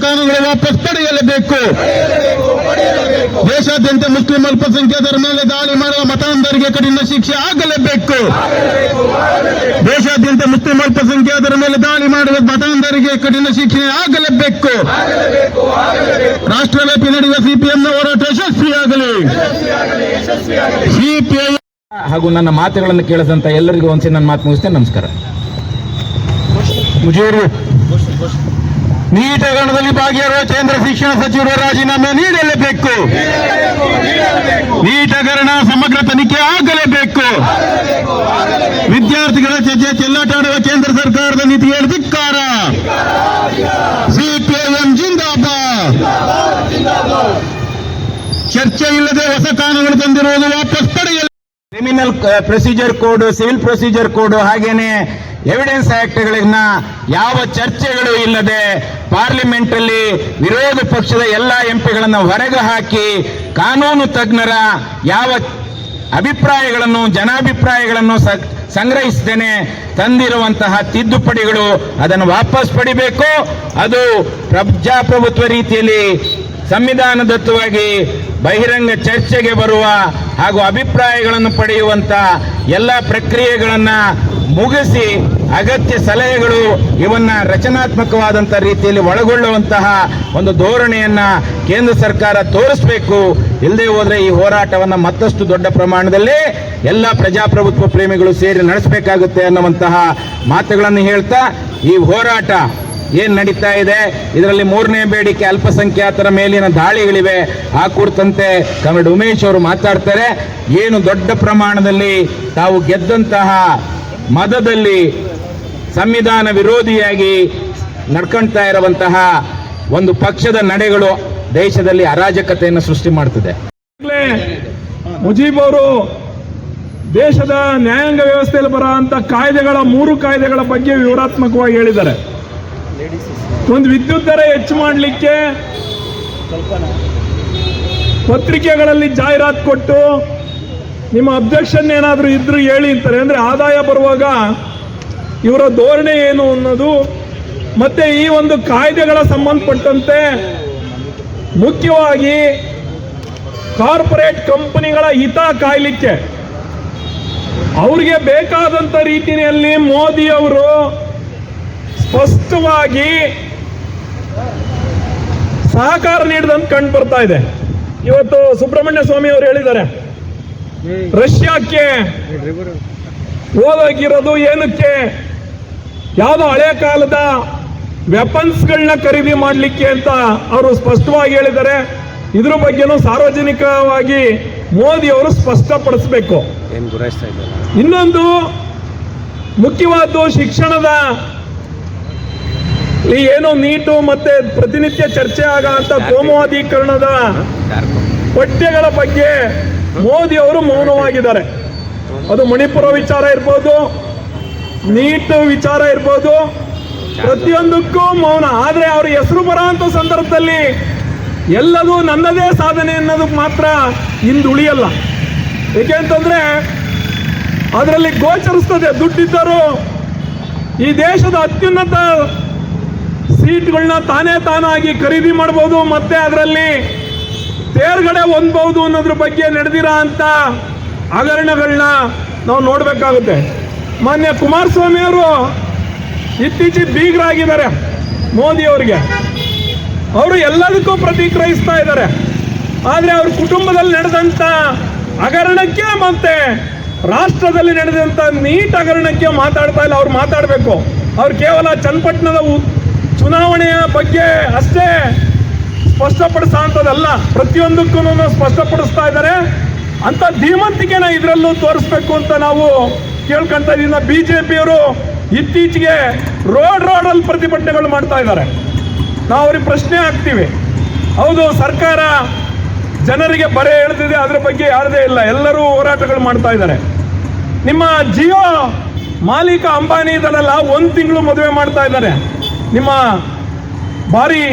ಕಾನೂನುಗಳು ವಾಪಸ್ ಪಡೆಯಲೇಬೇಕು ದೇಶಾದ್ಯಂತ ಮುಸ್ಲಿಂ ಅಲ್ಪಸಂಖ್ಯಾತರ ಮೇಲೆ ದಾಳಿ ಮಾಡುವ ಮತಾಂಧರಿಗೆ ಕಠಿಣ ಶಿಕ್ಷೆ ಆಗಲೇಬೇಕು. ದೇಶಾದ್ಯಂತ ಮುಸ್ಲಿಂ ಅಲ್ಪಸಂಖ್ಯಾತರ ಮೇಲೆ ದಾಳಿ ಮಾಡುವ ಮತಾಂಧರಿಗೆ ಕಠಿಣ ಶಿಕ್ಷೆ ಆಗಲೇಬೇಕು. ರಾಷ್ಟ್ರವ್ಯಾಪಿ ನಡೆಯುವ ಸಿಪಿಎಂನ ಹೋರಾಟ ಯಶಸ್ವಿಯಾಗಲಿ. ಸಿಪಿಐ ಹಾಗೂ ನನ್ನ ಮಾತುಗಳನ್ನು ಕೇಳಿದಂತ ಎಲ್ಲರಿಗೂ ಒಂದ್ಸರಿ ನನ್ನ ಮಾತು ಮುಗಿಸ್ತೇನೆ. ನಮಸ್ಕಾರ. ಮುಜೂರು. ನೀಟ್ ಭಾಗಿಯಾರುವ ಕೇಂದ್ರ ಶಿಕ್ಷಣ ಸಚಿವರು ರಾಜೀನಾಮೆ ನೀಡಲೇಬೇಕು. ನೀಟಗರಣ ಸಮಗ್ರ ತನಿಖೆ ಆಗಲೇಬೇಕು. ವಿದ್ಯಾರ್ಥಿಗಳ ಚರ್ಚೆ ಚೆಲ್ಲಾಟಾಡುವ ಕೇಂದ್ರ ಸರ್ಕಾರದ ನೀತಿಗೆ ಧಿಕ್ಕಾರ. ಸಿಪಿಎಂ ಜಿಂದಾಬಾದ್. ಚರ್ಚೆ ಇಲ್ಲದೆ ಹೊಸ ಕಾನೂನು ತಂದಿರುವುದು ವಾಪಸ್ ಪಡೆಯಲು criminal procedure code civil procedure code ಹಾಗೇನೆ ಎವಿಡೆನ್ಸ್ ಆಕ್ಟ್ಗಳನ್ನ ಯಾವ ಚರ್ಚೆಗಳು ಇಲ್ಲದೆ ಪಾರ್ಲಿಮೆಂಟ್ ಅಲ್ಲಿ ವಿರೋಧ ಪಕ್ಷದ ಎಲ್ಲ ಎಂಪಿಗಳನ್ನು ಹೊರಗೆ ಹಾಕಿ ಕಾನೂನು ತಜ್ಞರ ಯಾವ ಅಭಿಪ್ರಾಯಗಳನ್ನು, ಜನಾಭಿಪ್ರಾಯಗಳನ್ನು ಸಂಗ್ರಹಿಸ್ತೇನೆ ತಂದಿರುವಂತಹ ತಿದ್ದುಪಡಿಗಳು ಅದನ್ನು ವಾಪಸ್ ಪಡಿಬೇಕು. ಅದು ಪ್ರಜಾಪ್ರಭುತ್ವ ರೀತಿಯಲ್ಲಿ ಸಂವಿಧಾನದತ್ತವಾಗಿ ಬಹಿರಂಗ ಚರ್ಚೆಗೆ ಬರುವ ಹಾಗೂ ಅಭಿಪ್ರಾಯಗಳನ್ನು ಪಡೆಯುವಂತ ಎಲ್ಲ ಪ್ರಕ್ರಿಯೆಗಳನ್ನ ಮುಗಿಸಿ ಅಗತ್ಯ ಸಲಹೆಗಳು ಇವನ್ನ ರಚನಾತ್ಮಕವಾದಂಥ ರೀತಿಯಲ್ಲಿ ಒಳಗೊಳ್ಳುವಂತಹ ಒಂದು ಧೋರಣೆಯನ್ನ ಕೇಂದ್ರ ಸರ್ಕಾರ ತೋರಿಸಬೇಕು. ಇಲ್ಲದೆ ಹೋದ್ರೆ ಈ ಹೋರಾಟವನ್ನ ಮತ್ತಷ್ಟು ದೊಡ್ಡ ಪ್ರಮಾಣದಲ್ಲಿ ಎಲ್ಲ ಪ್ರಜಾಪ್ರಭುತ್ವ ಪ್ರೇಮಿಗಳು ಸೇರಿ ನಡೆಸಬೇಕಾಗುತ್ತೆ ಅನ್ನುವಂತಹ ಮಾತುಗಳನ್ನು ಹೇಳ್ತಾ ಈ ಹೋರಾಟ ಏನ್ ನಡೀತಾ ಇದೆ. ಇದರಲ್ಲಿ ಮೂರನೇ ಬೇಡಿಕೆ ಅಲ್ಪಸಂಖ್ಯಾತರ ಮೇಲಿನ ದಾಳಿಗಳಿವೆ. ಆ ಕುರಿತಂತೆ ಕಮಡ್ ಉಮೇಶ್ ಅವರು ಮಾತಾಡ್ತಾರೆ. ಏನು ದೊಡ್ಡ ಪ್ರಮಾಣದಲ್ಲಿ ತಾವು ಗೆದ್ದಂತಹ ಮದದಲ್ಲಿ ಸಂವಿಧಾನ ವಿರೋಧಿಯಾಗಿ ನಡ್ಕೊಳ್ತಾ ಇರುವಂತಹ ಒಂದು ಪಕ್ಷದ ನಡೆಗಳು ದೇಶದಲ್ಲಿ ಅರಾಜಕತೆಯನ್ನು ಸೃಷ್ಟಿ ಮಾಡ್ತದೆ. ಮುಜೀಬ್ ಅವರು ದೇಶದ ನ್ಯಾಯಾಂಗ ವ್ಯವಸ್ಥೆಯಲ್ಲಿ ಬರುವಂತ ಕಾಯ್ದೆಗಳ ಮೂರು ಕಾಯ್ದೆಗಳ ಬಗ್ಗೆ ವಿವರಾತ್ಮಕವಾಗಿ ಹೇಳಿದ್ದಾರೆ. ಒಂದು ವಿದ್ಯುತ್ ದರ ಹೆಚ್ಚು ಮಾಡಲಿಕ್ಕೆ ಪತ್ರಿಕೆಗಳಲ್ಲಿ ಜಾಹೀರಾತು ಕೊಟ್ಟು ನಿಮ್ಮ ಅಬ್ಜೆಕ್ಷನ್ ಏನಾದರೂ ಇದ್ರೂ ಹೇಳಿ ಅಂತಾರೆ. ಅಂದರೆ ಆದಾಯ ಬರುವಾಗ ಇವರ ಧೋರಣೆ ಏನು ಅನ್ನೋದು, ಮತ್ತೆ ಈ ಒಂದು ಕಾಯ್ದೆಗಳ ಸಂಬಂಧಪಟ್ಟಂತೆ ಮುಖ್ಯವಾಗಿ ಕಾರ್ಪೊರೇಟ್ ಕಂಪನಿಗಳ ಹಿತ ಕಾಯ್ಲಿಕ್ಕೆ ಅವ್ರಿಗೆ ಬೇಕಾದಂಥ ರೀತಿಯಲ್ಲಿ ಮೋದಿಯವರು ಸ್ಪಷ್ಟವಾಗಿ ಸಹಕಾರ ನೀಡಿದಂತ ಕಂಡು ಬರ್ತಾ ಇದೆ. ಇವತ್ತು ಸುಬ್ರಹ್ಮಣ್ಯ ಸ್ವಾಮಿ ಅವರು ಹೇಳಿದ್ದಾರೆ. ರಷ್ಯಾಕ್ಕೆ ಹೋದಾಗಿರೋದು ಏನಕ್ಕೆ? ಯಾವುದೋ ಹಳೆ ಕಾಲದ ವೆಪನ್ಸ್ಗಳನ್ನ ಖರೀದಿ ಮಾಡಲಿಕ್ಕೆ ಅಂತ ಅವರು ಸ್ಪಷ್ಟವಾಗಿ ಹೇಳಿದ್ದಾರೆ. ಇದ್ರ ಬಗ್ಗೆನೂ ಸಾರ್ವಜನಿಕವಾಗಿ ಮೋದಿ ಅವರು ಸ್ಪಷ್ಟಪಡಿಸಬೇಕು. ಇನ್ನೊಂದು ಮುಖ್ಯವಾದ್ದು ಶಿಕ್ಷಣದ ಏನು ನೀಟು ಮತ್ತೆ ಪ್ರತಿನಿತ್ಯ ಚರ್ಚೆ ಆಗಂತ ಕೋಮುವಾದೀಕರಣದ ಪಠ್ಯಗಳ ಬಗ್ಗೆ ಮೋದಿ ಅವರು ಮೌನವಾಗಿದ್ದಾರೆ. ಅದು ಮಣಿಪುರ ವಿಚಾರ ಇರ್ಬೋದು, ನೀಟ್ ವಿಚಾರ ಇರ್ಬೋದು, ಪ್ರತಿಯೊಂದಕ್ಕೂ ಮೌನ. ಆದರೆ ಅವ್ರ ಹೆಸರು ಬರೋಂಥ ಸಂದರ್ಭದಲ್ಲಿ ಎಲ್ಲದೂ ನನ್ನದೇ ಸಾಧನೆ ಅನ್ನೋದಕ್ಕೆ ಮಾತ್ರ ಇಂದು ಉಳಿಯಲ್ಲ. ಏಕೆಂತಂದ್ರೆ ಅದರಲ್ಲಿ ಗೋಚರಿಸ್ತದೆ. ದುಡ್ಡಿದ್ದರು ಈ ದೇಶದ ಅತ್ಯುನ್ನತ ಸೀಟ್ಗಳನ್ನ ತಾನೇ ತಾನಾಗಿ ಖರೀದಿ ಮಾಡ್ಬೋದು, ಮತ್ತೆ ಅದರಲ್ಲಿ ತೇರ್ಗಡೆ ಹೊಂದ್ಬೋದು ಅನ್ನೋದ್ರ ಬಗ್ಗೆ ನಡೆದಿರೋ ಅಂತ ಹಗರಣಗಳನ್ನ ನಾವು ನೋಡಬೇಕಾಗುತ್ತೆ. ಮಾನ್ಯ ಕುಮಾರಸ್ವಾಮಿ ಅವರು ಇತ್ತೀಚೆಗೆ ಬೀಗರಾಗಿದ್ದಾರೆ ಮೋದಿ ಅವರಿಗೆ. ಅವರು ಎಲ್ಲದಕ್ಕೂ ಪ್ರತಿಕ್ರಿಯಿಸ್ತಾ ಇದ್ದಾರೆ. ಆದರೆ ಅವ್ರ ಕುಟುಂಬದಲ್ಲಿ ನಡೆದಂಥ ಹಗರಣಕ್ಕೆ ಮತ್ತೆ ರಾಷ್ಟ್ರದಲ್ಲಿ ನಡೆದಂಥ ನೀಟ್ ಹಗರಣಕ್ಕೆ ಮಾತಾಡ್ತಾ ಇಲ್ಲ, ಅವ್ರು ಮಾತಾಡಬೇಕು. ಅವ್ರು ಕೇವಲ ಚನ್ನಪಟ್ಟಣದ ಚುನಾವಣೆಯ ಬಗ್ಗೆ ಅಷ್ಟೇ ಸ್ಪಷ್ಟಪಡಿಸೋ ಅಂಥದ್ದಲ್ಲ ಪ್ರತಿಯೊಂದಕ್ಕೂ ಸ್ಪಷ್ಟಪಡಿಸ್ತಾ ಇದ್ದಾರೆ. ಅಂತ ಧೀಮಂತಿಕೆನ ಇದರಲ್ಲೂ ತೋರಿಸ್ಬೇಕು ಅಂತ ನಾವು ಕೇಳ್ಕೊಂತ ಜೆ ಪಿಯವರು ಇತ್ತೀಚೆಗೆ ರೋಡ್ ರೋಡಲ್ಲಿ ಪ್ರತಿಭಟನೆಗಳು ಮಾಡ್ತಾ ಇದ್ದಾರೆ. ನಾವು ಅವ್ರಿಗೆ ಪ್ರಶ್ನೆ ಹಾಕ್ತೀವಿ. ಹೌದು, ಸರ್ಕಾರ ಜನರಿಗೆ ಬರೆ ಹೇಳ್ತಿದೆ ಅದ್ರ ಬಗ್ಗೆ ಯಾರದೇ ಇಲ್ಲ. ಎಲ್ಲರೂ ಹೋರಾಟಗಳು ಮಾಡ್ತಾ ಇದ್ದಾರೆ. ನಿಮ್ಮ ಜಿಯೋ ಮಾಲೀಕ ಅಂಬಾನಿ ಇದನ್ನೆಲ್ಲ ಒಂದು ತಿಂಗಳು ಮದುವೆ ಮಾಡ್ತಾ ಇದ್ದಾರೆ. ನಿಮ್ಮ ಭಾರಿ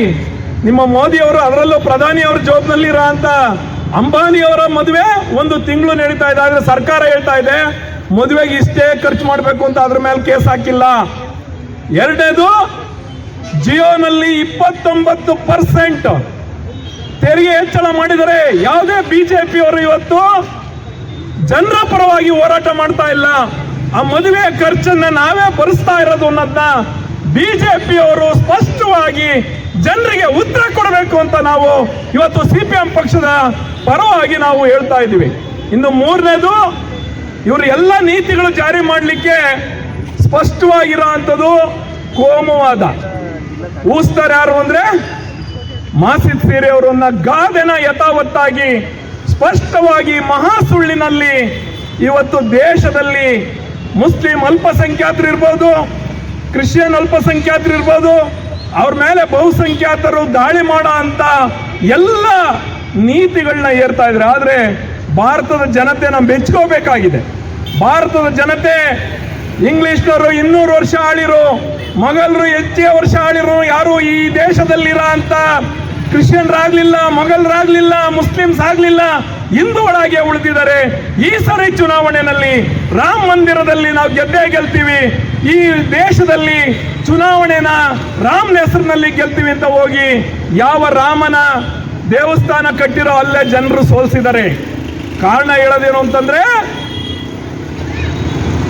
ನಿಮ್ಮ ಮೋದಿ ಅವರು ಅದರಲ್ಲೂ ಪ್ರಧಾನಿ ಅವರ ಜೋಬ್ನಲ್ಲಿ ಇರೋ ಅಂತ ಅಂಬಾನಿಯವರ ಮದುವೆ ಒಂದು ತಿಂಗಳು ನಡೀತಾ ಇದೆ. ಆದ್ರೆ ಸರ್ಕಾರ ಹೇಳ್ತಾ ಇದೆ, ಮದುವೆಗೆ ಇಷ್ಟೇ ಖರ್ಚು ಮಾಡಬೇಕು ಅಂತ ಅದ್ರ ಮೇಲೆ ಕೇಸ್ ಹಾಕಿಲ್ಲ. ಎರಡನೇದು, ಜಿಯೋನಲ್ಲಿ ಇಪ್ಪತ್ತೊಂಬತ್ತು ಪರ್ಸೆಂಟ್ ತೆರಿಗೆ ಹೆಚ್ಚಳ ಮಾಡಿದರೆ ಯಾವುದೇ ಬಿಜೆಪಿಯವರು ಇವತ್ತು ಜನರ ಪರವಾಗಿ ಹೋರಾಟ ಮಾಡ್ತಾ ಇಲ್ಲ. ಆ ಮದುವೆ ಖರ್ಚನ್ನ ನಾವೇ ಭರಿಸ್ತಾ ಇರೋದು ಅನ್ನೋದನ್ನ ಬಿಜೆಪಿಯವರು ಸ್ಪಷ್ಟವಾಗಿ ಜನರಿಗೆ ಉತ್ತರ ಕೊಡಬೇಕು ಅಂತ ನಾವು ಇವತ್ತು ಸಿ ಪಿ ಎಂ ಪಕ್ಷದ ಪರವಾಗಿ ನಾವು ಹೇಳ್ತಾ ಇದ್ದೀವಿ. ಇನ್ನು ಮೂರನೇದು, ಇವರು ಎಲ್ಲ ನೀತಿಗಳು ಜಾರಿ ಮಾಡಲಿಕ್ಕೆ ಸ್ಪಷ್ಟವಾಗಿರೋ ಅಂಥದ್ದು ಕೋಮುವಾದ ಊಸ್ತಾರೆ ಯಾರು ಅಂದ್ರೆ ಮಾಸಿದ್ ಸೀರೆ ಅವರನ್ನ ಗಾದೆನ ಯಥಾವತ್ತಾಗಿ ಸ್ಪಷ್ಟವಾಗಿ ಮಹಾ ಸುಳ್ಳಿನಲ್ಲಿ ಇವತ್ತು ದೇಶದಲ್ಲಿ ಮುಸ್ಲಿಂ ಅಲ್ಪಸಂಖ್ಯಾತರು ಇರ್ಬೋದು, ಕ್ರಿಶ್ಚಿಯನ್ ಅಲ್ಪಸಂಖ್ಯಾತರು ಇರ್ಬೋದು ಅವ್ರ ಮೇಲೆ ಬಹುಸಂಖ್ಯಾತರು ದಾಳಿ ಮಾಡೋ ಅಂತ ಎಲ್ಲ ನೀತಿಗಳನ್ನ ಏರ್ತಾ ಇದ್ರೆ ಆದರೆ ಭಾರತದ ಜನತೆ ನಾವು ಮೆಚ್ಕೋಬೇಕಾಗಿದೆ. ಭಾರತದ ಜನತೆ ಇಂಗ್ಲಿಷ್ನವರು ಇನ್ನೂರು ವರ್ಷ ಆಳಿರು ಮೊಘಲರು ಹೆಚ್ಚೇ ವರ್ಷ ಆಳಿರು, ಯಾರು ಈ ದೇಶದಲ್ಲಿರ ಅಂತ ಕ್ರಿಶ್ಚಿಯನ್ರಾಗ್ಲಿಲ್ಲ, ಮೊಘಲರಾಗ್ಲಿಲ್ಲ ಮುಸ್ಲಿಮ್ಸ್ ಆಗ್ಲಿಲ್ಲ ಹಿಂದೂಗಳಾಗಿ ಉಳಿದಿದ್ದಾರೆ. ಈ ಸರಿ ಚುನಾವಣೆಯಲ್ಲಿ ರಾಮ ಮಂದಿರದಲ್ಲಿ ನಾವು ಗೆದ್ದೇ ಗೆಲ್ತೀವಿ. ಈ ದೇಶದಲ್ಲಿ ಚುನಾವಣೆನ ರಾಮನ ಹೆಸರಿನಲ್ಲಿ ಗೆಲ್ತೀವಿ ಅಂತ ಹೋಗಿ ಯಾವ ರಾಮನ ದೇವಸ್ಥಾನ ಕಟ್ಟಿರೋ ಅಲ್ಲೇ ಜನರು ಸೋಲಿಸಿದ್ದಾರೆ. ಕಾರಣ ಹೇಳೋದೇನು ಅಂತಂದ್ರೆ,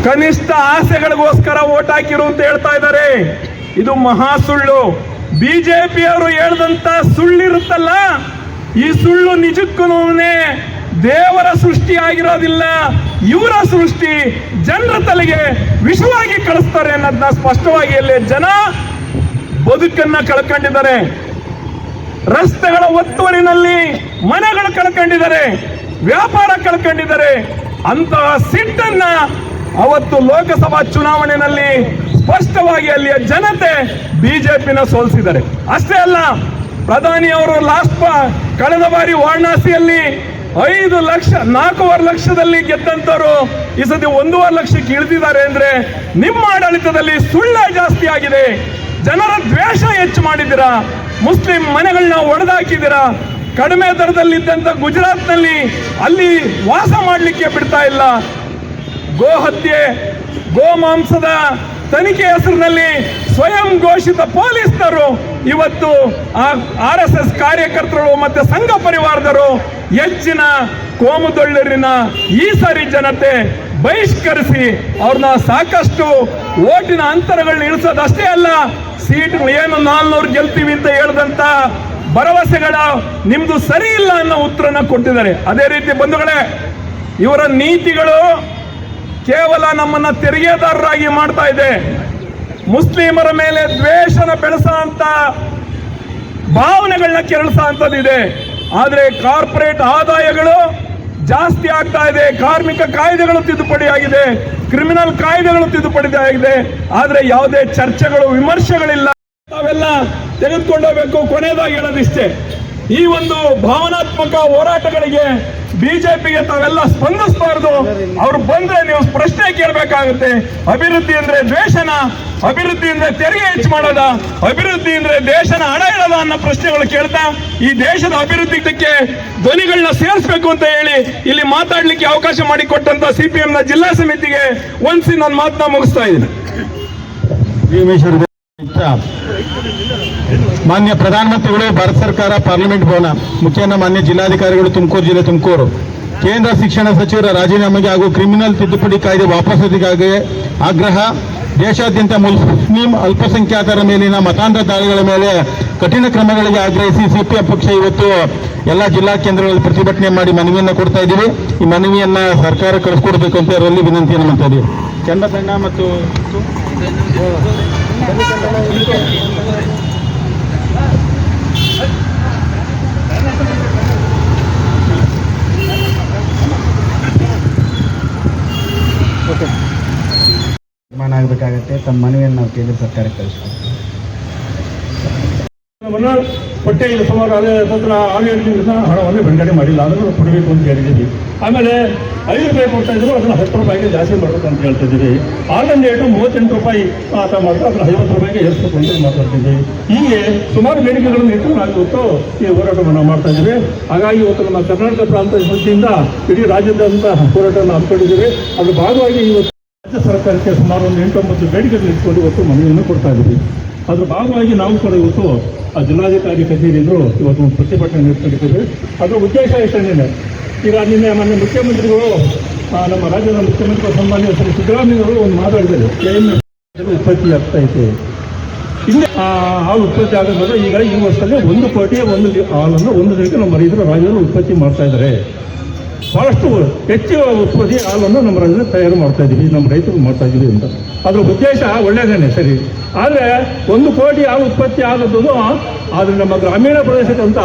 ಕನಿಷ್ಠ ಆಸೆಗಳಿಗೋಸ್ಕರ ಓಟ್ ಹಾಕಿರು ಅಂತ ಹೇಳ್ತಾ ಇದ್ದಾರೆ. ಇದು ಮಹಾ ಸುಳ್ಳು. ಬಿಜೆಪಿಯವರು ಹೇಳ್ದಂತ ಸುಳ್ಳಿರುತ್ತಲ್ಲ, ಈ ಸುಳ್ಳು ನಿಜಕ್ಕೂ ದೇವರ ಸೃಷ್ಟಿ ಆಗಿರೋದಿಲ್ಲ ಇವರ ಸೃಷ್ಟಿ ಜನರ ತಲೆಗೆ ವಿಷವಾಗಿ ಕಳಿಸ್ತಾರೆ ಅನ್ನೋದನ್ನ ಸ್ಪಷ್ಟವಾಗಿ ಅಲ್ಲಿ ಜನ ಬದುಕನ್ನ ಕಳ್ಕೊಂಡಿದ್ದಾರೆ. ರಸ್ತೆಗಳ ಒತ್ತುವರಿನಲ್ಲಿ ಮನೆಗಳು ಕಳ್ಕೊಂಡಿದ್ದಾರೆ, ವ್ಯಾಪಾರ ಕಳ್ಕೊಂಡಿದ್ದಾರೆ. ಅಂತಹ ಸಿಟ್ಟನ್ನ ಅವತ್ತು ಲೋಕಸಭಾ ಚುನಾವಣೆಯಲ್ಲಿ ಸ್ಪಷ್ಟವಾಗಿ ಅಲ್ಲಿಯ ಜನತೆ ಬಿಜೆಪಿನ ಸೋಲಿಸಿದ್ದಾರೆ. ಅಷ್ಟೇ ಅಲ್ಲ ಪ್ರಧಾನಿ ಅವರು ಲಾಸ್ಟ್ ಕಳೆದ ಬಾರಿ ವಾರಣಾಸಿಯಲ್ಲಿ ಐದು ಲಕ್ಷ, ನಾಲ್ಕೂವರೆ ಲಕ್ಷದಲ್ಲಿ ಗೆದ್ದಂತವರು ಈ ಸತಿ ಒಂದೂವರೆ ಲಕ್ಷಕ್ಕೆ ಇಳಿದಿದ್ದಾರೆ ಅಂದ್ರೆ ನಿಮ್ಮ ಆಡಳಿತದಲ್ಲಿ ಸುಳ್ಳ ಜಾಸ್ತಿ ಆಗಿದೆ. ಜನರ ದ್ವೇಷ ಹೆಚ್ಚು ಮಾಡಿದ್ದೀರಾ? ಮುಸ್ಲಿಂ ಮನೆಗಳನ್ನ ಒಡೆದಾಕಿದ್ದೀರಾ? ಕಡಿಮೆ ದರದಲ್ಲಿದ್ದಂಥ ಗುಜರಾತ್ನಲ್ಲಿ ಅಲ್ಲಿ ವಾಸ ಮಾಡಲಿಕ್ಕೆ ಬಿಡ್ತಾ ಇಲ್ಲ. ಗೋ ಹತ್ಯೆ ಗೋಮಾಂಸದ ತನಿಖೆ ಹೆಸರಿನಲ್ಲಿ ಸ್ವಯಂ ಘೋಷಿತ ಪೊಲೀಸರು ಇವತ್ತು ಆರ್ ಎಸ್ ಎಸ್ ಕಾರ್ಯಕರ್ತರು ಮತ್ತೆ ಸಂಘ ಪರಿವಾರದರು ಹೆಚ್ಚಿನ ಕೋಮುದೊಳ್ಳರಿನ ಈ ಸಾರಿ ಜನತೆ ಬಹಿಷ್ಕರಿಸಿ ಅವ್ರನ್ನ ಸಾಕಷ್ಟು ಓಟಿನ ಅಂತರಗಳನ್ನ ಇಳಿಸೋದಷ್ಟೇ ಅಲ್ಲ ಸೀಟ್ ಏನು ನಾಲ್ನೂರು ಗೆಲ್ತೀವಿ ಅಂತ ಹೇಳಿದಂತ ಭರವಸೆಗಳ ನಿಮ್ದು ಸರಿ ಇಲ್ಲ ಅನ್ನೋ ಉತ್ತರನ ಕೊಟ್ಟಿದ್ದಾರೆ. ಅದೇ ರೀತಿ ಬಂಧುಗಳೇ, ಇವರ ನೀತಿಗಳು ಕೇವಲ ನಮ್ಮನ್ನ ತೆರಿಗೆದಾರರಾಗಿ ಮಾಡ್ತಾ ಇದೆ. ಮುಸ್ಲಿಮರ ಮೇಲೆ ದ್ವೇಷನ ಬೆಳೆಸ ಅಂತ ಭಾವನೆಗಳನ್ನ ಕೆರಳಿಸ ಆದರೆ ಆದ್ರೆ ಕಾರ್ಪೊರೇಟ್ ಆದಾಯಗಳು ಜಾಸ್ತಿ ಆಗ್ತಾ ಇದೆ. ಕಾರ್ಮಿಕ ಕಾಯ್ದೆಗಳು ತಿದ್ದುಪಡಿ ಆಗಿದೆ. ಕ್ರಿಮಿನಲ್ ಕಾಯ್ದೆಗಳು ತಿದ್ದುಪಡಿ ಆಗಿದೆ. ಆದರೆ ಯಾವುದೇ ಚರ್ಚೆಗಳು, ವಿಮರ್ಶೆಗಳಿಲ್ಲ. ತಾವೆಲ್ಲ ತೆಗೆದುಕೊಂಡೋಗ್ಬೇಕು ಕೊನೆಯದಾಗಿ ಹೇಳೋದಿಷ್ಟೇ. ಈ ಒಂದು ಭಾವನಾತ್ಮಕ ಹೋರಾಟಗಳಿಗೆ ಬಿಜೆಪಿಗೆ ತಾವೆಲ್ಲ ಸ್ಪಂದಿಸಬಾರದು. ಅವ್ರು ಬಂದ್ರೆ ನೀವು ಪ್ರಶ್ನೆ ಕೇಳಬೇಕಾಗುತ್ತೆ. ಅಭಿವೃದ್ಧಿ ಅಂದ್ರೆ ದ್ವೇಷನ, ಅಭಿವೃದ್ಧಿ ಅಂದ್ರೆ ತೆರಿಗೆ ಹೆಚ್ಚು ಮಾಡೋದ, ಅಭಿವೃದ್ಧಿ ಅಂದ್ರೆ ದೇಶನ ಹಣ ಇಡದ ಅನ್ನೋ ಪ್ರಶ್ನೆಗಳು ಕೇಳ್ತಾ, ಈ ದೇಶದ ಅಭಿವೃದ್ಧಿಗೆ ಧ್ವನಿಗಳನ್ನ ಸೇರಿಸಬೇಕು ಅಂತ ಹೇಳಿ ಇಲ್ಲಿ ಮಾತಾಡ್ಲಿಕ್ಕೆ ಅವಕಾಶ ಮಾಡಿಕೊಟ್ಟಂತ ಸಿಪಿಎಂನ ಜಿಲ್ಲಾ ಸಮಿತಿಗೆ ಒಂದ್ಸಿ ನನ್ನ ಮಾತನ್ನ ಮುಗಿಸ್ತಾ ಇದ್ದೀನಿ. ಮಾನ್ಯ ಪ್ರಧಾನಮಂತ್ರಿಗಳು, ಭಾರತ ಸರ್ಕಾರ, ಪಾರ್ಲಿಮೆಂಟ್ ಭವನ, ಮುಖ್ಯನ ಮಾನ್ಯ ಜಿಲ್ಲಾಧಿಕಾರಿಗಳು, ತುಮಕೂರು ಜಿಲ್ಲೆ ತುಮಕೂರು. ಕೇಂದ್ರ ಶಿಕ್ಷಣ ಸಚಿವರ ರಾಜೀನಾಮೆಗೆ ಹಾಗೂ ಕ್ರಿಮಿನಲ್ ತಿದ್ದುಪಡಿ ಕಾಯ್ದೆ ವಾಪಸಾತಿಗಾಗಿ ಆಗ್ರಹ. ದೇಶಾದ್ಯಂತ ಮುಸ್ಲಿಂ ಅಲ್ಪಸಂಖ್ಯಾತರ ಮೇಲಿನ ಮತಾಂತರ ದಾಳಿಗಳ ಮೇಲೆ ಕಠಿಣ ಕ್ರಮಗಳಿಗೆ ಆಗ್ರಹಿಸಿ ಸಿಪಿಎಂ ಪಕ್ಷ ಇವತ್ತು ಎಲ್ಲ ಜಿಲ್ಲಾ ಕೇಂದ್ರಗಳಲ್ಲಿ ಪ್ರತಿಭಟನೆ ಮಾಡಿ ಮನವಿಯನ್ನು ಕೊಡ್ತಾ ಇದ್ದೀವಿ. ಈ ಮನವಿಯನ್ನ ಸರ್ಕಾರ ಕಳಿಸ್ಕೊಡ್ಬೇಕು ಅಂತ ಅದರಲ್ಲಿ ವಿನಂತಿಯನ್ನು ಮಾಡ್ತಾ ಇದ್ದೀವಿ. ಚಂದ್ರಸಣ್ಣ ಮತ್ತು ತೀರ್ಮಾನ ಆಗಬೇಕಾಗತ್ತೆ. ತಮ್ಮ ಮನವಿಯನ್ನು ನಾವು ಕೇಂದ್ರ ಸರ್ಕಾರಕ್ಕೆ ಕಳಿಸ್ಕೊಡ್ತೀವಿ. ಹಣವನ್ನ ಹೊಟ್ಟೆಯಲ್ಲಿ ಸುಮಾರು ಅದೇ ಹತ್ರ ಏಳು ದಿವಸ ಹಣವನ್ನು ಬಿಡುಗಡೆ ಮಾಡಿಲ್ಲ. ಅದನ್ನು ಕೊಡಬೇಕು ಅಂತ ಹೇಳಿದ್ದೀವಿ. ಆಮೇಲೆ ಐದು ರೂಪಾಯಿ ಕೊಡ್ತಾ ಇದ್ರು, ಅದನ್ನು ಹತ್ತು ರೂಪಾಯಿಗೆ ಜಾಸ್ತಿ ಮಾಡಬೇಕು ಅಂತ ಹೇಳ್ತಿದ್ದೀವಿ ಆನ್ಲೈನ್ ರೇಟು ಮೂವತ್ತೆಂಟು ರೂಪಾಯಿ ಮಾತ್ರ ಮಾಡಿದ್ರೆ ಅದನ್ನು ಐವತ್ತು ರೂಪಾಯಿಗೆ ಏರಿಸಬೇಕು ಅಂತ ಮಾತಾಡ್ತಿದ್ದೀವಿ ಹೀಗೆ ಸುಮಾರು ಬೇಡಿಕೆಗಳನ್ನು ಇಟ್ಟು ನಾವು ಈ ಹೋರಾಟವನ್ನು ಮಾಡ್ತಾ ಇದ್ದೀವಿ. ಹಾಗಾಗಿ ಇವತ್ತು ನಮ್ಮ ಕರ್ನಾಟಕ ಪ್ರಾಂತ ವತಿಯಿಂದ ಇಡೀ ರಾಜ್ಯದಂತ ಹೋರಾಟವನ್ನು ಹಮ್ಮಿಕೊಂಡಿದ್ದೀವಿ. ಅದರ ಭಾಗವಾಗಿ ಇವತ್ತು ರಾಜ್ಯ ಸರ್ಕಾರಕ್ಕೆ ಸುಮಾರು ಒಂದು ಎಂಟೊಂಬತ್ತು ಬೇಡಿಕೆಗಳು ಇಟ್ಕೊಂಡು ಇವತ್ತು ಮನವಿಯನ್ನು ಕೊಡ್ತಾ ಇದ್ದೀವಿ. ಅದ್ರ ಭಾಗವಾಗಿ ನಾವು ಕೂಡ ಇವತ್ತು ಆ ಜಿಲ್ಲಾಧಿಕಾರಿ ಕಚೇರಿಯಿಂದ ಇವತ್ತು ಒಂದು ಪ್ರತಿಭಟನೆ ನಡೆಸಿದ್ದೇವೆ ಅದರ ಉದ್ದೇಶ ಇಷ್ಟೇನೆ ಈಗ ನಿನ್ನೆ ಮೊನ್ನೆ ಮುಖ್ಯಮಂತ್ರಿಗಳು ನಮ್ಮ ರಾಜ್ಯದ ಮುಖ್ಯಮಂತ್ರಿ ಸನ್ಮಾನ್ಯ ಶ್ರೀ ಸಿದ್ದರಾಮಯ್ಯವರು ಒಂದು ಮಾತಾಡಿದರು ಏನು ಉತ್ಪತ್ತಿ ಆಗ್ತಾ ಇದೆ. ಆ ಹಾಲು ಉತ್ಪತ್ತಿ ಆಗೋದ್ರೆ ಈಗ ಈ ವರ್ಷದಲ್ಲಿ ಒಂದು ಕೋಟಿ ಒಂದು ಹಾಲನ್ನು ಒಂದು ದಿನಕ್ಕೆ ನಮ್ಮ ರೈತರು ರಾಜ್ಯದಲ್ಲಿ ಉತ್ಪತ್ತಿ ಮಾಡ್ತಾ ಇದ್ದಾರೆ. ಬಹಳಷ್ಟು ಹೆಚ್ಚು ಉತ್ಪತ್ತಿ ಹಾಲನ್ನು ನಮ್ಮ ರಾಜ್ಯದಲ್ಲಿ ತಯಾರು ಮಾಡ್ತಾ ಇದ್ದೀವಿ, ನಮ್ಮ ರೈತರು ಮಾಡ್ತಾ ಇದ್ದೀವಿ ಅಂತ. ಅದರ ಉದ್ದೇಶ ಒಳ್ಳೆಯದೇನೆ, ಸರಿ. ಆದರೆ ಒಂದು ಕೋಟಿ ಯಾವ ಉತ್ಪತ್ತಿ ಆಗುತ್ತದೋ ಆದರೆ ನಮ್ಮ ಗ್ರಾಮೀಣ ಪ್ರದೇಶಕ್ಕಂತ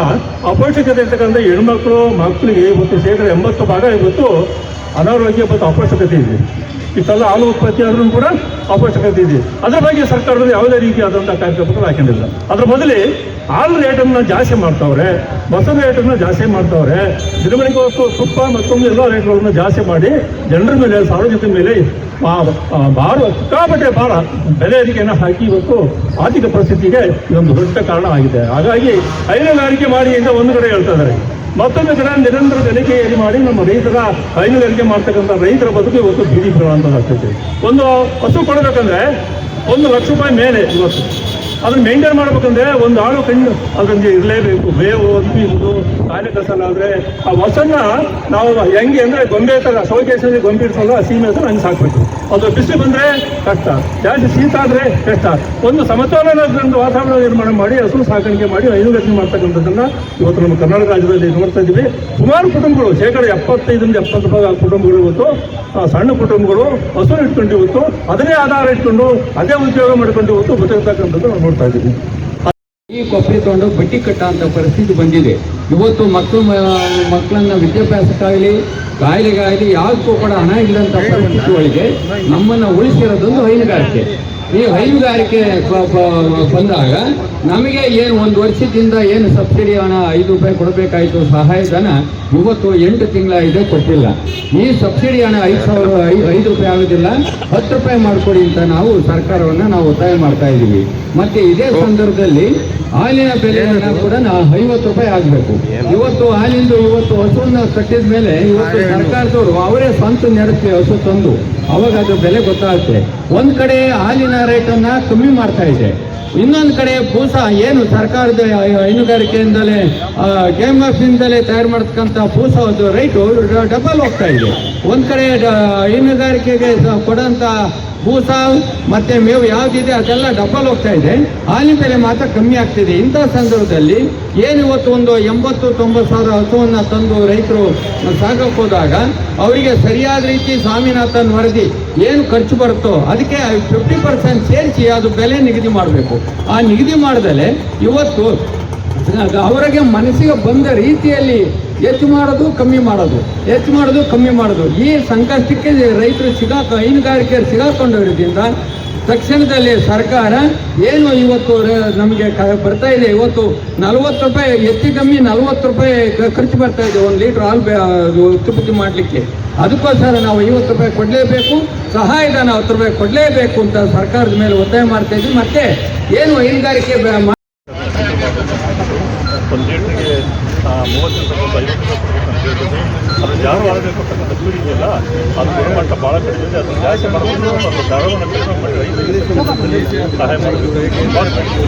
ಅಪೌಷ್ಟಿಕತೆ ಇರ್ತಕ್ಕಂಥ ಹೆಣ್ಮಕ್ಳು, ಮಕ್ಕಳಿಗೆ ಇವತ್ತು ಶೇಕಡ ಎಂಬತ್ತು ಭಾಗ ಇವತ್ತು ಅನಾರೋಗ್ಯ ಮತ್ತು ಅಪೌಷ್ಟಿಕತೆ ಇದೆ. ಇಷ್ಟೆಲ್ಲ ಹಾಲು ಉತ್ಪತ್ತಿ ಆದ್ರೂ ಕೂಡ ಅವಶ್ಯಕತೆ ಇದೆ. ಅದರ ಬಗ್ಗೆ ಸರ್ಕಾರದಲ್ಲಿ ಯಾವುದೇ ರೀತಿಯಾದಂಥ ಕಾರ್ಯಕ್ರಮಗಳು ಹಾಕೊಂಡಿಲ್ಲ. ಅದ್ರ ಬದಲಿ ಹಾಲು ರೇಟನ್ನು ಜಾಸ್ತಿ ಮಾಡ್ತಾವ್ರೆ ಮೊಸರು ರೇಟನ್ನು ಜಾಸ್ತಿ ಮಾಡ್ತಾವ್ರೆ, ದಿನಬಳಿಕೆ ವಸ್ತು, ತುಪ್ಪ ಮತ್ತೊಂದು ಎಲ್ಲ ರೇಟ್ಗಳನ್ನು ಜಾಸ್ತಿ ಮಾಡಿ ಜನರ ಮೇಲೆ, ಸಾರ್ವಜನಿಕರ ಮೇಲೆ ಭಾರ, ಸಿಕ್ಕಾಪಟ್ಟೆ ಭಾರ ಬೆಲೆ ಏರಿಕೆಯನ್ನು ಹಾಕಿ ಇವತ್ತು ಆರ್ಥಿಕ ಪರಿಸ್ಥಿತಿಗೆ ಇದೊಂದು ದೊಡ್ಡ ಕಾರಣ ಆಗಿದೆ. ಹಾಗಾಗಿ ಹೈನುಗಾರಿಕೆ ಮಾಡಿ ಅಂತ ಒಂದು ಕಡೆ ಹೇಳ್ತಾ ಇದ್ದಾರೆ. ಮತ್ತೊಂದು ಕಡೆ ನಿರಂತರ ತನಿಖೆಯಲ್ಲಿ ಮಾಡಿ ನಮ್ಮ ರೈತರ ಹೈನುಗಾರಿಕೆ ಮಾಡ್ತಕ್ಕಂಥ ರೈತರ ಬದುಕು ಇವತ್ತು ಬೀದಿ ಬೀಳುವಂಥದ್ದಾಗ್ತೈತೆ ಒಂದು ಹಸು ಕೊಡಬೇಕಂದ್ರೆ ಒಂದು ಲಕ್ಷ ರೂಪಾಯಿ ಮೇಲೆ ಇವತ್ತು. ಅದನ್ನ ಮೇಂಟೈನ್ ಮಾಡ್ಬೇಕಂದ್ರೆ ಒಂದು ಆಳು ಕಣ್ಣು ಅದೊಂದು ಇರಲೇಬೇಕು. ಬೇವು ಇದು ಕಾಯಿಲೆ ಕಸಲಾದ್ರೆ ಆ ಹೊಸನ್ನ ನಾವು ಹೆಂಗೆ ಅಂದ್ರೆ ಗೊಂಬೆ ತರ ಶೋಕೇಶಲ್ಲಿ ಗೊಂಬೆ ಇಡ್ಸಲ್ಲ ಸೀಮೆ ಹತ್ರ ಹಂಗೆ ಸಾಕ್ಬೇಕು ಅದು ಬಿಸಿಲು ಬಂದ್ರೆ ಕಷ್ಟ. ಜಾಸ್ತಿ ಶೀತ ಆದ್ರೆ ಕಷ್ಟ. ಒಂದು ಸಮತೋಲನ ವಾತಾವರಣ ನಿರ್ಮಾಣ ಮಾಡಿ ಹಸು ಸಾಕಾಣಿಕೆ ಮಾಡಿ ಹೈನುಗಾರಿಕೆ ಮಾಡ್ತಕ್ಕಂಥದ್ದನ್ನ ಇವತ್ತು ನಮ್ಮ ಕರ್ನಾಟಕ ರಾಜ್ಯದಲ್ಲಿ ನೋಡ್ತಾ ಇದ್ದೀವಿ. ಸುಮಾರು ಕುಟುಂಬಗಳು ಶೇಕಡ ಎಪ್ಪತ್ತೈದರಿಂದ ಎಪ್ಪತ್ತು ಭಾಗ ಕುಟುಂಬಗಳು ಇವತ್ತು ಆ, ಸಣ್ಣ ಕುಟುಂಬಗಳು ಹಸು ಇಟ್ಕೊಂಡು ಇವತ್ತು ಅದನ್ನೇ ಆಧಾರ ಇಟ್ಕೊಂಡು ಅದೇ ಉದ್ಯೋಗ ಮಾಡ್ಕೊಂಡು ಇವತ್ತು ಬದುಕತಕ್ಕಂಥದ್ದು ನಾವು ನೋಡ್ತಾ ಇದ್ದೀವಿ ಈ ಕೊಬ್ಬರಿ ತಗೊಂಡು ಬಟ್ಟಿ ಕಟ್ಟ ಅಂತ ಪರಿಸ್ಥಿತಿ ಬಂದಿದೆ. ಇವತ್ತು ಮಕ್ಕಳು ಮಕ್ಕಳನ್ನ ವಿದ್ಯಾಭ್ಯಾಸಕ್ಕಾಗಲಿ ಕಾಯಿಲೆಗಾಗಲಿ ಯಾವುದಕ್ಕೂ ಕೂಡ ಹಣ ಇಲ್ಲಂತ ಪರಿಸ್ಥಿತಿ ಒಳಗೆ ನಮ್ಮನ್ನ ಉಳಿಸಿರೋದೊಂದು ಹೈನುಗಾರಿಕೆ. ಈ ಹೈನುಗಾರಿಕೆ ಬಂದಾಗ ನಮಗೆ ಏನು ಒಂದು ವರ್ಷದಿಂದ ಏನು ಸಬ್ಸಿಡಿ ಹಣ ಐದು ರೂಪಾಯಿ ಕೊಡಬೇಕಾಯಿತು ಸಹಾಯಧನ ಇವತ್ತು ಎಂಟು ತಿಂಗಳಾಗಿದೆ ಕೊಟ್ಟಿಲ್ಲ. ಈ ಸಬ್ಸಿಡಿ ಹಣ ಐದು ಸಾವಿರ ಐದು ರೂಪಾಯಿ ಆಗೋದಿಲ್ಲ. ಹತ್ತು ರೂಪಾಯಿ ಮಾಡಿಕೊಡಿ ಅಂತ ನಾವು ಸರ್ಕಾರವನ್ನು ನಾವು ಒತ್ತಾಯ ಮಾಡ್ತಾ ಇದ್ದೀವಿ. ಮತ್ತೆ ಇದೇ ಸಂದರ್ಭದಲ್ಲಿ ಹಾಲಿನ ಬೆಲೆಯನ್ನ ಕೂಡ ನಾವು ಐವತ್ತು ರೂಪಾಯಿ ಆಗಬೇಕು. ಇವತ್ತು ಹಾಲಿಂದು ಇವತ್ತು ಹಸುವನ್ನು ಕಟ್ಟಿದ ಮೇಲೆ ಇವತ್ತು ಸರ್ಕಾರದವರು ಅವರೇ ಸ್ವಂತ ನೆಡುತ್ತೆ ಹಸು ತಂದು ಅವಾಗ ಅದು ಬೆಲೆ ಗೊತ್ತಾಗುತ್ತೆ ಒಂದು ಕಡೆ ಹಾಲಿನ ರೇಟನ್ನ ಕಮ್ಮಿ ಮಾಡ್ತಾ ಇದೆ. ಇನ್ನೊಂದು ಕಡೆ ಭೂಸ ಏನು ಸರ್ಕಾರದ ಹೈನುಗಾರಿಕೆಯಿಂದಲೇ ಗೇಮ್ ಇಂದಲೇ ತಯಾರು ಮಾಡತಕ್ಕಂಥ ಒಂದು ರೈಟು ಡಬಲ್ ಹೋಗ್ತಾ ಇದೆ. ಒಂದು ಕಡೆ ಹೈನುಗಾರಿಕೆಗೆ ಕೊಡೋಂಥ ಬೂಸ ಮತ್ತೆ ಮೇವು ಯಾವ್ದಿದೆ ಅದೆಲ್ಲ ಡಬಲ್ ಹೋಗ್ತಾ ಇದೆ. ಹಾಲಿನ ಬೆಲೆ ಮಾತ್ರ ಕಮ್ಮಿ ಆಗ್ತಿದೆ. ಇಂಥ ಸಂದರ್ಭದಲ್ಲಿ ಏನು ಇವತ್ತು ಒಂದು ಎಂಬತ್ತು, ತೊಂಬತ್ತು ಸಾವಿರ ಹಸುವನ್ನು ತಂದು ರೈತರು ಸಾಗಕ್ಕೆ ಹೋದಾಗ ಅವರಿಗೆ ಸರಿಯಾದ ರೀತಿ ಸ್ವಾಮಿನಾಥನ್ ವರದಿ ಏನು ಖರ್ಚು ಬರುತ್ತೋ ಅದಕ್ಕೆ ಫಿಫ್ಟಿ ಪರ್ಸೆಂಟ್ ಸೇರಿಸಿ ಅದು ಬೆಲೆ ನಿಗದಿ ಮಾಡಬೇಕು. ಆ ನಿಗದಿ ಮಾಡಿದಲೆ ಇವತ್ತು ಅವರಿಗೆ ಮನಸ್ಸಿಗೆ ಬಂದ ರೀತಿಯಲ್ಲಿ ಹೆಚ್ಚು ಮಾಡೋದು, ಕಮ್ಮಿ ಮಾಡೋದು, ಹೆಚ್ಚು ಮಾಡೋದು, ಕಮ್ಮಿ ಮಾಡೋದು. ಈ ಸಂಕಷ್ಟಕ್ಕೆ ರೈತರು ಸಿಗಾಕ ಹೈನುಗಾರಿಕೆ ಸಿಗಾಕೊಂಡಿರೋದ್ರಿಂದ ತಕ್ಷಣದಲ್ಲಿ ಸರ್ಕಾರ ಏನು ಇವತ್ತು ನಮಗೆ ಬರ್ತಾ ಇದೆ, ಇವತ್ತು ನಲವತ್ತು ರೂಪಾಯಿ, ಹೆಚ್ಚು ಕಮ್ಮಿ ನಲವತ್ತು ರೂಪಾಯಿ ಖರ್ಚು ಬರ್ತಾ ಇದೆ, ಒಂದು ಲೀಟ್ರ್ ಹಾಲು ಉತ್ಪತ್ತಿ ಮಾಡಲಿಕ್ಕೆ. ಅದಕ್ಕೋಸ್ಕರ ನಾವು ಐವತ್ತು ರೂಪಾಯಿ ಕೊಡಲೇಬೇಕು, ಸಹಾಯಧನ ಹತ್ತು ರೂಪಾಯಿ ಕೊಡಲೇಬೇಕು ಅಂತ ಸರ್ಕಾರದ ಮೇಲೆ ಒತ್ತಾಯ ಮಾಡ್ತಾ ಇದ್ವಿ ಮತ್ತೆ ಏನು ಹೈನುಗಾರಿಕೆ ಒಂದು ಲೀಟ್ರಿಗೆ ಮೂವತ್ತು ರೂಪಾಯಿ ಅದು ಇದೆಯಲ್ಲ, ಅದು ಗುಣಮಟ್ಟ ಭಾಳ ಕಡಿಮೆ ಇದೆ. ಅದನ್ನು ಜಾಸ್ತಿ ಮಾಡಬೇಕು ಅದು ಕಡಿಮೆ ಮಾಡಿ ಸಹಾಯ ಮಾಡಬೇಕು. ಭಾಳ ಕಡಿಮೆ.